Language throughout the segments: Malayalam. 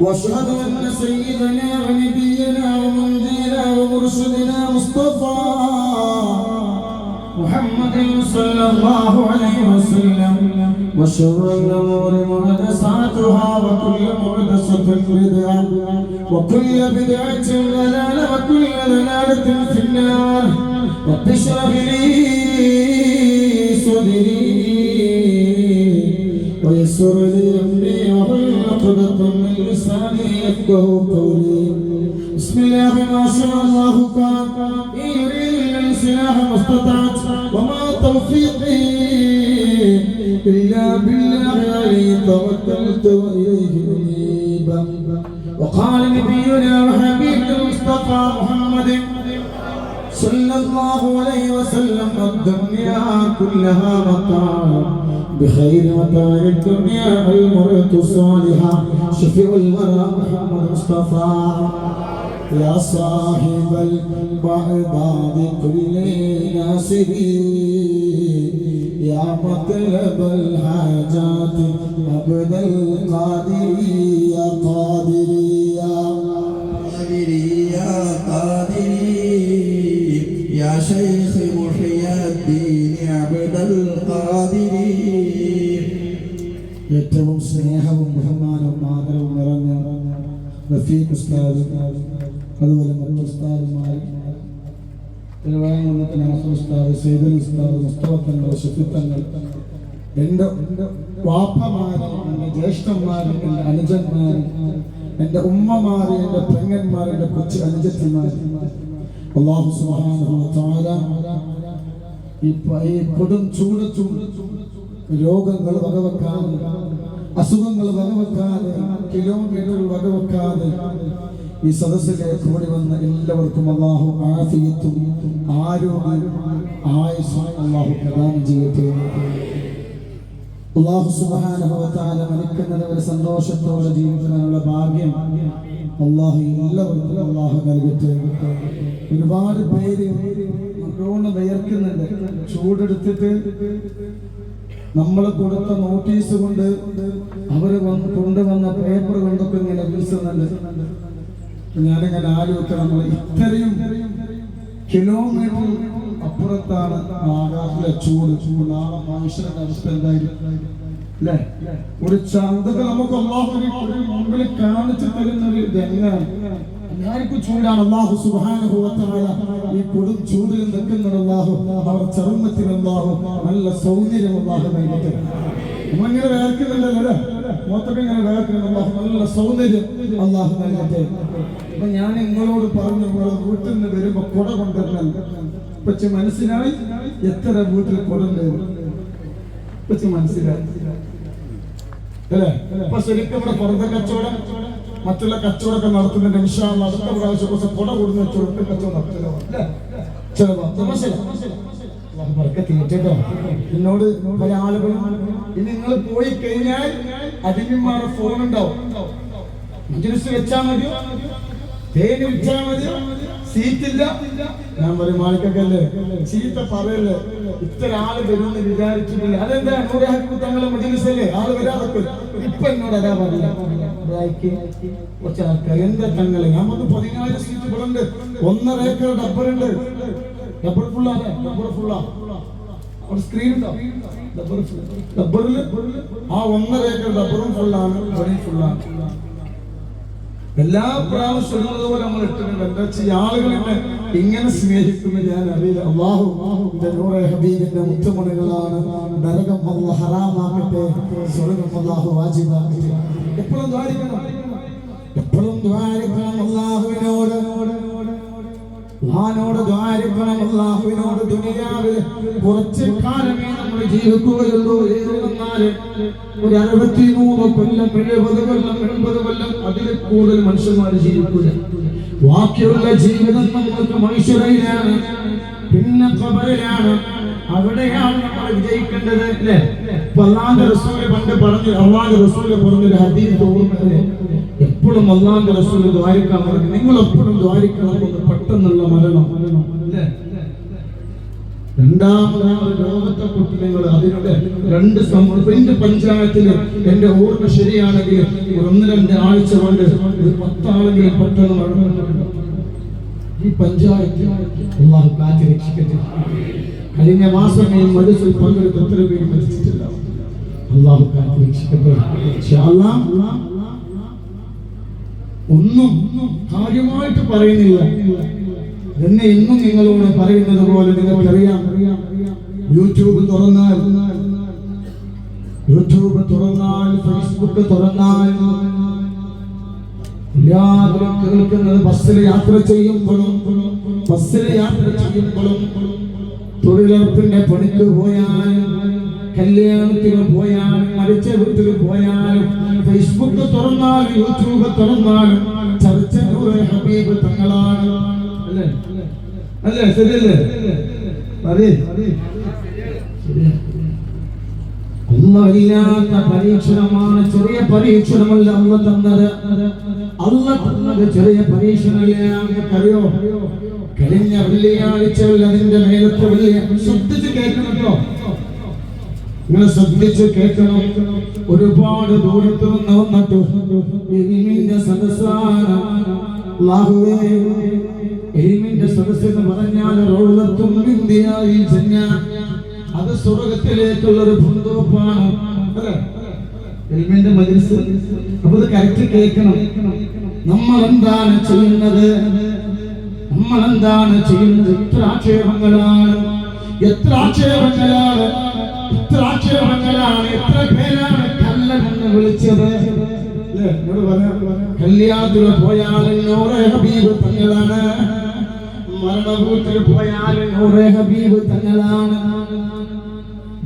واشهد أن سيدنا ونبينا ومنجينا ومرشدنا مصطفى محمد صلى الله عليه وسلم. وشر الأمور محدثاتها وكل محدثة بدعة وكل بدعة ضلالة وكل ضلالة في النار. رب اشرح لي صدري ويسر لي أمري. بسم الله ما شاء الله كان إن يريد الانسلاح ما استطعت وما توفيقي إلا بالله عليه توكلت وإليه وقال نبينا وحبيبنا المصطفى محمد صلى الله عليه وسلم الدنيا كلها متاع بخير متاع الدنيا المرء صالحا شفيع المرء محمد مصطفى. يا صاحب البعضاد كل ناصري يا مطلب الحاجات عبد القادر يا قادر يا قادري يا قادري يا شيخ ഏറ്റവും സ്നേഹവും ബഹുമാനവും ആദരവും നിറഞ്ഞ റഫീഖ് ഉസ്താദ് അതുപോലെ മറ്റു ഉസ്താദുമാർ തിരുവാങ്കുന്നത്തെ നാസർ ഉസ്താദ് സൈദൽ ഉസ്താദ് മുസ്തഫങ്ങൾ ഷഫിത്തങ്ങൾ എന്റെ വാപ്പമാരും എന്റെ ജ്യേഷ്ഠന്മാരും എന്റെ അനുജന്മാരും എന്റെ ഉമ്മമാരും എന്റെ പെങ്ങന്മാർ എന്റെ കൊച്ചു അനുജത്തിമാർ അള്ളാഹു പ- ഈ കൊടും ചൂടത്തും രോഗങ്ങൾ വകവെക്കാതെ അസുഖങ്ങൾ വകവെക്കാതെ കിലോമീറ്റർ വകവെക്കാതെ ഈ സദസ്സിലേക്ക് കൂടി വന്ന എല്ലാവർക്കും അള്ളാഹു ആഫിയത്തും ആരോഗ്യം ആയുസ്സും അള്ളാഹു പ്രദാനം ചെയ്യട്ടെ. അള്ളാഹു വ ഒരു സന്തോഷത്തോടെ ജീവിക്കാനുള്ള ഭാഗ്യം അള്ളാഹു എല്ലാവർക്കും അള്ളാഹു നൽകട്ടെ. ഒരുപാട് പേര് വിയർക്കുന്നുണ്ട്. ചൂടെടുത്തിട്ട് നമ്മൾ കൊടുത്ത നോട്ടീസ് കൊണ്ട് അവർ കൊണ്ടുവന്ന പേപ്പർ കൊണ്ടൊക്കെ ഇങ്ങനെ വിളിച്ചുന്നുണ്ട് ഞാനിങ്ങനെ ആലോചിക്കുക നമ്മൾ ഇത്രയും കിലോമീറ്റർ അപ്പുറത്താണ് ആകാശത്തിലെ ചൂട്. ചൂട്. നാളെ മനുഷ്യരുടെ അവസ്ഥ എന്തായിരിക്കും അല്ലേ? ഒരു ചന്തക നമുക്ക് മുമ്പിൽ കാണിച്ചു തരുന്ന ഒരു എല്ലാവർക്കും ചൂടാണ് അള്ളാഹു തആല ഈ കൊടും ചൂടിൽ നിൽക്കുന്ന അള്ളാഹു അവർ ചർമ്മത്തിൽ അള്ളാഹു നല്ല സൗന്ദര്യം അള്ളാഹു നൽകട്ടെ. നമ്മളിങ്ങനെ വേർക്കുന്നുണ്ടല്ലോ മൊത്തം ഇങ്ങനെ വേർക്കുന്നുണ്ട്. അള്ളാഹു നല്ല സൗന്ദര്യം അള്ളാഹു നൽകട്ടെ. അപ്പൊ ഞാൻ നിങ്ങളോട് പറഞ്ഞു വീട്ടിൽ നിന്ന് വരുമ്പോ കുട കൊണ്ടുവരണം. പക്ഷെ മനസ്സിലായി? എത്ര വീട്ടിൽ കുടണ്ട് പക്ഷെ മനസ്സിലായി. അല്ലേ? ഇപ്പൊ ശരിക്കും ഇവിടെ പുറത്തെ കച്ചവടം മറ്റുള്ള കച്ചവടമൊക്കെ നടത്തുന്നുണ്ട് ഇൻഷാല്ല അടുത്ത പ്രാവശ്യം കുറച്ച് കുട കൂടുന്ന ചുരുട്ട് കച്ചവടം കേട്ടോ. എന്നോട് പല ആളുകളും ഇനി നിങ്ങൾ പോയി കഴിഞ്ഞാൽ അടിമിമാരുടെ ഫോൺ ഉണ്ടാവും മജ്ലിസ് വെച്ചാ മതിയോ? സീറ്റില്ല. ഞാൻ പറയും മാളിക്കല്ലേ ചീത്ത പറയല്ലേ? ഇത്ര ആൾ വരുമെന്ന് വിചാരിച്ചിട്ടില്ല. അതെന്താ? നൂറാക്കി തങ്ങളെ മജ്ലിസല്ലേ ആൾ വരാതൊക്കെ. ഇപ്പൊ എന്നോട് അതാ പറഞ്ഞ. കുറച്ച് ആൾക്കാർ എന്താ തങ്ങളെ. നമുക്ക് പതിനായിരം സീറ്റ് ഇവിടെ ഒന്നര ഏക്കർ ഡബ്ബറുണ്ട് ഡബ്ബർ ഫുള്ളാണ് ഡബ്ബർ ഫുള്ളാ അവിടെ സ്ക്രീൻ ഉണ്ടോ? ഡബ്ബറിൽ ആ ഒന്നര ഏക്കർ ഡബ്ബറും ഫുള്ളാണ് ഫുള്ളാണ് എല്ലാ പ്രാവശ്യവും പോലെ നമ്മൾ ഇട്ടിട്ടുണ്ട്. എന്താ വെച്ചാൽ ആളുകളെ ഇങ്ങനെ സ്നേഹിക്കുന്നു ഞാൻ അറിയില്ല അള്ളാഹു നൂറെ ഹബീബിന്റെ മുത്തുമണികളാണ്. നരകം അള്ളാഹ് ഹറാമാക്കട്ടെ. സ്വർഗം അള്ളാഹു വാജിബാക്കട്ടെ. എപ്പോഴും ദ്വാരിക്കണം എപ്പോഴും ദ്വാരിക്കണം അള്ളാഹുവിനോട്. ോട് ദ്വാരിക്കണം അള്ളാഹുവിനോട്. ദുനിയാവിൽ കുറച്ച് കാലമേ നമ്മൾ ജീവിക്കുകയുള്ളൂ. ഏത് വന്നാലും ഒരു അറുപത്തി മൂന്ന് കൊല്ലം എഴുപത് കൊല്ലം എൺപത് കൊല്ലം കൂടുതൽ മനുഷ്യന്മാർ ജീവിക്കില്ല ബാക്കിയുള്ള ജീവിതം നമ്മൾക്ക് മനുഷ്യരയിലാണ് പിന്നെ കബറിലാണ് അവിടെയാണ് നമ്മൾ വിജയിക്കേണ്ടത് അല്ലേ? പല്ലാന്റെ റസൂൽ പണ്ട് പറഞ്ഞു അള്ളാന്റെ റസൂൽ പറഞ്ഞൊരു ഹദീസ് ഓർമ്മയില്ലേ എപ്പോഴും അള്ളാന്റെ റസൂൽ ദ്വാരിക്കാൻ പറഞ്ഞു. നിങ്ങൾ എപ്പോഴും ദ്വാരിക്കാൻ പെട്ടെന്നുള്ള മരണം. അല്ലേ രണ്ടാമതാണ് ലോകത്തെ നിങ്ങൾ അതിനുള്ള രണ്ട് എന്റെ പഞ്ചായത്തിൽ എന്റെ ഓർമ്മ ശരിയാണെങ്കിൽ ഒന്ന് രണ്ട് ആഴ്ച കൊണ്ട് ഒരു പത്താളെങ്കിലും പെട്ടെന്ന് ഈ പഞ്ചായത്ത് അള്ളാഹു കാറ്റ് രക്ഷിക്കട്ടെ. കഴിഞ്ഞ മാസം ഈ മനുഷ്യൽ പങ്കെടുത്ത് എത്ര പേര് മരിച്ചിട്ടില്ല? അള്ളാഹു കാത്തി രക്ഷിക്കട്ടെ. ഒന്നും കാര്യമായിട്ട് പറയുന്നില്ല. എന്നെ ഇന്നും നിങ്ങളോട് പറയുന്നത് പോലെ നിങ്ങൾക്കറിയാം യൂട്യൂബ് തുറന്നാൽ യൂട്യൂബ് തുറന്നാൽ ഫേസ്ബുക്ക് തുറന്നാൽ എല്ലാവരും കേൾക്കുന്നത് ബസ്സിൽ യാത്ര ചെയ്യുമ്പോഴും ബസ്സിൽ യാത്ര ചെയ്യുമ്പോഴും തൊഴിലുറപ്പിന്റെ പണിക്ക് പോയാൽ കല്യാണത്തിന് പോയാലും മരിച്ച വീട്ടിൽ പോയാലും ഫേസ്ബുക്ക് തുറന്നാൽ യൂട്യൂബ് തുറന്നാൽ ചർച്ച ഹബീബ് തങ്ങളാണ്. അല്ലേ? അല്ലേ? ശരിയല്ലേ? പറയേ അല്ലാത്ത പരീക്ഷണമാണ് ചെറിയ പരീക്ഷണമല്ല അല്ല തന്നത്. അല്ല തന്നത് ചെറിയ പരീക്ഷണമല്ല? നിങ്ങൾക്കറിയോ കഴിഞ്ഞ വെള്ളിയാഴ്ച അതിന്റെ മേലത്തെ വെള്ളിയ ശ്രദ്ധിച്ച് കേൾക്കണം കേട്ടോ. നിങ്ങൾ ശ്രദ്ധിച്ച് കേൾക്കണം. ഒരുപാട് ദൂരത്ത് നിന്ന് വന്നിട്ടു സദസ്സാണ്. എലിമിന്റെ സദസ് എന്ന് പറഞ്ഞാൽ റോളത്തും ഇന്ത്യയിൽ ജന്യ. അത് സ്വർഗത്തിലേക്കുള്ള ഒരു അല്ലേ? എലിമിന്റെ മജിൽസ് അപ്പൊ ഇത് കറക്റ്റ് കേൾക്കണം. നമ്മൾ എന്താണ് ചെയ്യുന്നത്? നമ്മൾ എന്താണ് ചെയ്യുന്നത്? എത്ര ആക്ഷേപങ്ങളാണ്? എത്ര ആക്ഷേപങ്ങളാണ്? എത്ര ആക്ഷേപങ്ങളാണ്? എത്ര പേരാണ് കല്ലെന്ന് വിളിച്ചത്. കല്യാണത്തിന് പോയാൽ ഹബീബ് തങ്ങളാണ്. മരണവീട്ടിൽ പോയാൽ നൂറെ ഹബീബ് തങ്ങളാണ്.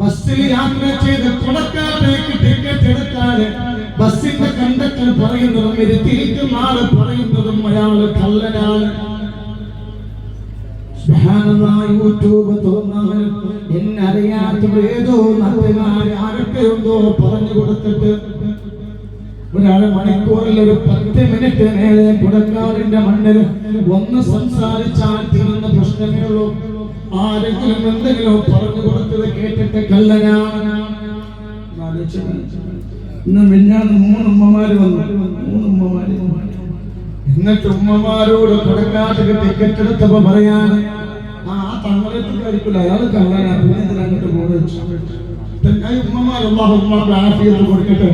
ബസ്സിൽ യാത്ര ചെയ്ത് തുടക്കാട്ടേക്ക് ടിക്കറ്റ് എടുത്താൽ ബസ്സിന്റെ കണ്ടക്ടർ പറയുന്നതും ഇരുത്തിയിരിക്കുന്ന ആൾ പറയുന്നതും അയാൾ കള്ളനാണ്. യൂട്യൂബ് തുറന്നാൽ എന്നറിയാത്തവർ ഏതോ നട്ടുകാർ ആരൊക്കെയുണ്ടോ പറഞ്ഞു കൊടുത്തിട്ട് ഒരാൾ മണിക്കൂറിൽ ഒരു പത്ത് മിനിറ്റ് നേരെ കുടക്കാടിന്റെ മണ്ണിൽ ഒന്ന് സംസാരിച്ചാൽ തീർന്ന പ്രശ്നമേ ഉള്ളൂ. ആരെങ്കിലും എന്തെങ്കിലും പറഞ്ഞു കൊടുത്തത് കേട്ടിട്ട് കല്ലനാണ് ഇന്ന് മിഞ്ഞാന്ന് മൂന്ന് ഉമ്മമാര് വന്നു. മൂന്നുമ്മമാര് എന്നിട്ട് ഉമ്മമാരോട് കൊടക്കാട്ടിക്ക് ടിക്കറ്റ് എടുത്തപ്പോ പറയാൻ ആ തങ്ങളെ അയാൾ കള്ളനാ. പിന്നെ അങ്ങോട്ട് പോകുന്നത് ഉമ്മമാർ അള്ളാഹു ഉമ്മമാർക്ക് ആഫിയത്ത് കൊടുക്കട്ടെ.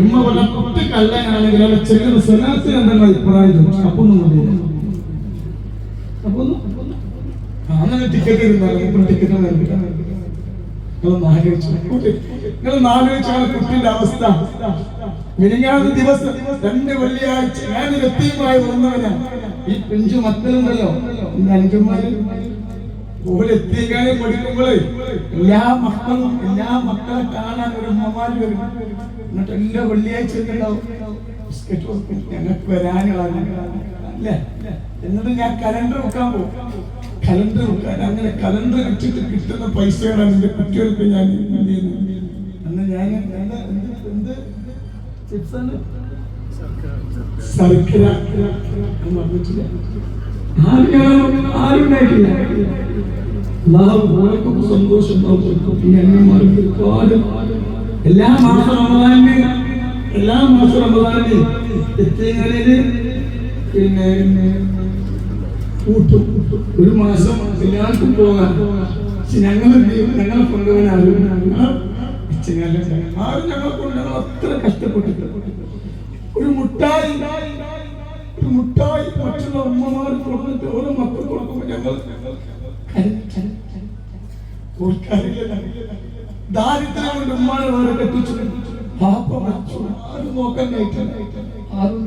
ഉമ്മ പറഞ്ഞ കുട്ടി കള്ളനാണെങ്കിൽ അവിടെ ചെല്ലുന്ന സ്വലാത്തിന് എന്തെങ്കിലും അഭിപ്രായം അപ്പൊ അപ്പൊ അങ്ങനെ ടിക്കറ്റ് ഇരുന്നാലും ടിക്കറ്റ് നിങ്ങളൊന്ന് ആലോചിച്ചു നിങ്ങളൊന്ന് ആലോചിച്ചാണ് കുട്ടിന്റെ അവസ്ഥ. മിനിഞ്ഞാന്ന് ദിവസം രണ്ട് വെള്ളിയാഴ്ച ഞാൻ എത്തിയുമായി വന്നവനാ. ഈ പിഞ്ചു മക്കളുണ്ടല്ലോ അഞ്ചുമാര് പഠിക്കുമ്പോഴേ എല്ലാ മക്കളും എല്ലാ മക്കളെ കാണാൻ ഒരു അമ്മമാര് വരും. എന്നിട്ട് എല്ലാ വെള്ളിയാഴ്ച ഉണ്ടാവും ബിസ്ക്കറ്റ് കൊടുക്കും. ഞങ്ങൾക്ക് വരാനുള്ള അല്ലേ? എന്നിട്ട് ഞാൻ കലണ്ടർ വെക്കാൻ പോകും. കലണ്ടർ വെക്കാൻ അങ്ങനെ കലണ്ടർ വെച്ചിട്ട് കിട്ടുന്ന പൈസയാണ് എന്റെ കുട്ടികൾക്ക് ഞാൻ അന്ന് ഞാൻ എന്ത് ചിപ്സാണ് എന്ന് പറഞ്ഞിട്ടില്ല ആരുണ്ടായിട്ടില്ല. സന്തോഷം ഒരുപാട് എല്ലാ മാസം റമദാനിന് എല്ലാ മാസം റമദാനിന് എത്തിയങ്ങളിൽ പിന്നെ കൂട്ടും. ഒരു മാസം എല്ലാവർക്കും പോകാം. പക്ഷെ ഞങ്ങൾ? ഞങ്ങളെ കൊണ്ടുപോകാൻ ആരും ആരും ഞങ്ങളെ കൊണ്ട് ഞങ്ങൾ അത്ര കഷ്ടപ്പെട്ടിട്ട് ഒരു മുട്ടായി മുട്ടായി മറ്റുള്ള ഉമ്മമാർ കൊടുത്തിട്ട് ഓരോ മക്കൾ കൊടുക്കുമ്പോൾ ഞങ്ങൾ ഓർക്കാറില്ല ദാരിദ്ര്യം കൊണ്ട് ഉമ്മാനെ ആരും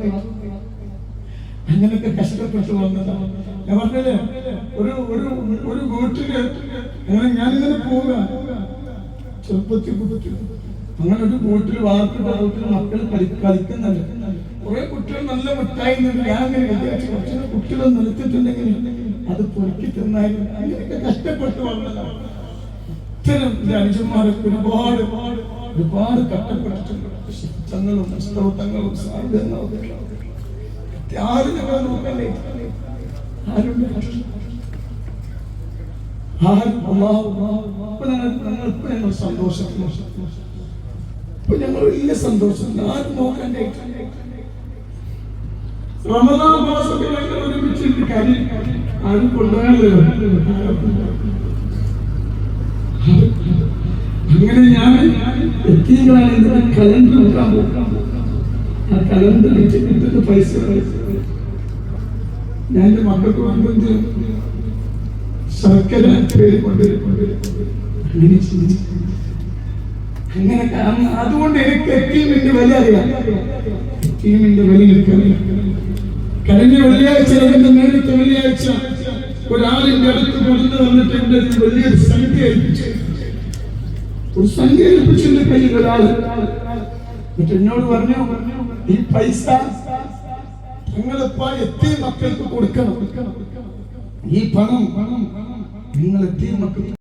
ആരും കഷ്ടപ്പെട്ട് വന്നതാണ് ഞാൻ ഒരു ഒരു ഒരു വീട്ടിൽ അങ്ങനെ ഞാനിങ്ങനെ പോവുക. ചെറുപ്പത്തിൽ അങ്ങനെ ഒരു വീട്ടിൽ വാർത്ത മക്കൾ കളി കളിക്കുന്നുണ്ട്. കുറെ കുട്ടികൾ നല്ല മിഠായി ഞാൻ കുറച്ച് കുട്ടികൾ നിലത്തിട്ടുണ്ടെങ്കിൽ അത് പൊറുക്കി തിന്നായിരുന്നു അങ്ങനെയൊക്കെ കഷ്ടപ്പെട്ട് വന്നതാണ് ഇത്തരം രാജ്യന്മാരൊക്കെ ഒരുപാട് ഒരുപാട് കഷ്ടപ്പെട്ടിട്ടുണ്ട്. തങ്ങളും പുസ്തകങ്ങളും ആരും നോക്കണ്ടേ? ആരും? ഞങ്ങൾ ഞങ്ങൾ ഇപ്പൊ ഞങ്ങൾ വലിയ സന്തോഷം. ആരും നോക്കണ്ടേ? റമദാൻ മാസത്തിൽ ഞങ്ങൾ ഒരുമിച്ചിട്ട് കരി അത് കൊണ്ടുപോകാനില്ല അങ്ങനെ ഞാൻ എത്തിയങ്ങളാണ് ഇതിനെ കലണ്ടർ നോക്കാൻ പോകും ആ കലണ്ടർ കിട്ടുന്ന പൈസ ഞാൻ എന്റെ മക്കൾക്ക് വന്നത് ശർക്കര പേര് കൊണ്ടുവരുന്നുണ്ട് അങ്ങനെ അങ്ങനെ അതുകൊണ്ട് എനിക്ക് എത്തീമിന്റെ വില അറിയാം. എത്തീമിന്റെ വില എനിക്കറിയാം കഴിഞ്ഞ വെള്ളിയാഴ്ച രണ്ട് നേരത്തെ വെള്ളിയാഴ്ച ഒരാളിന്റെ അടുത്ത് കൊണ്ടു വന്നിട്ട് എന്റെ വലിയൊരു സംഖ്യ ഏൽപ്പിച്ചു. ഒരു സംഖ്യ ഏൽപ്പിച്ചെന്റെ കയ്യിൽ ഒരാൾ. എന്നിട്ട് എന്നോട് പറഞ്ഞു ഈ പൈസ നിങ്ങളിപ്പോ എത്തിയ മക്കൾക്ക് കൊടുക്കണം. ഈ പണം നിങ്ങൾ എത്തിയ മക്കൾക്ക്